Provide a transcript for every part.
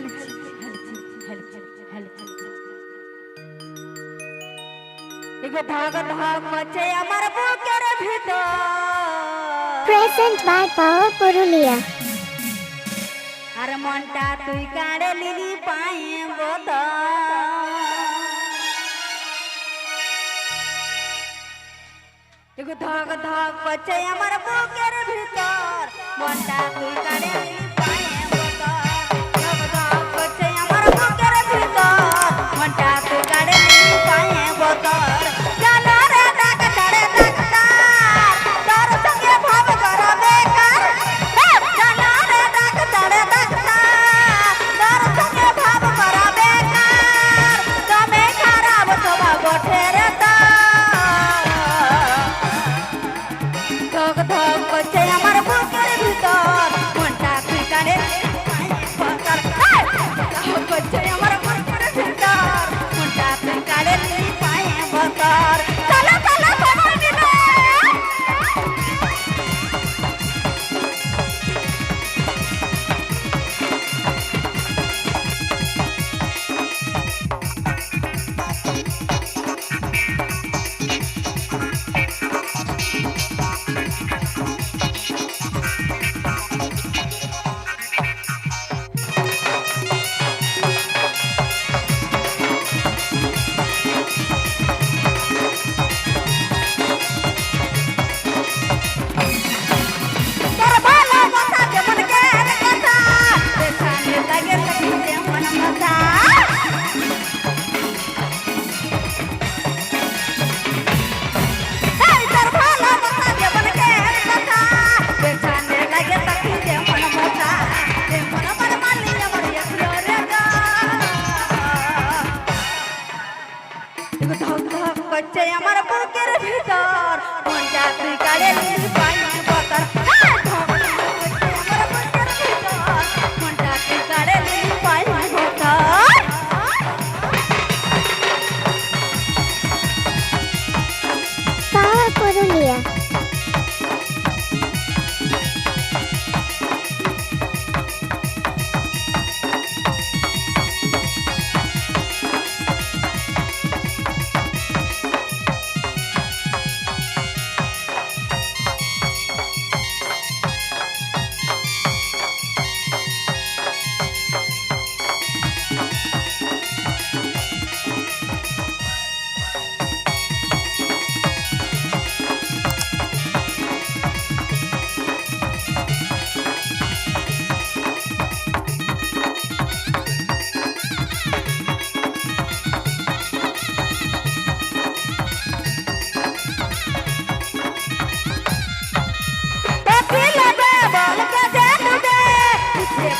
help, help, help, help. ধাগ ধাগ মচে আমার বুকের ভিতর। প্রেজেন্ট বাই পাওয়া পুরুলিয়া আর মনটা তুই কাড়ে লিলি পাই বোতল ধক ধক পচে আমার বুকের ভিতর। মনটা তুই কাড়ে লিলি пока.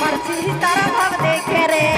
পড়ছি তারা ভাব দেখে রে।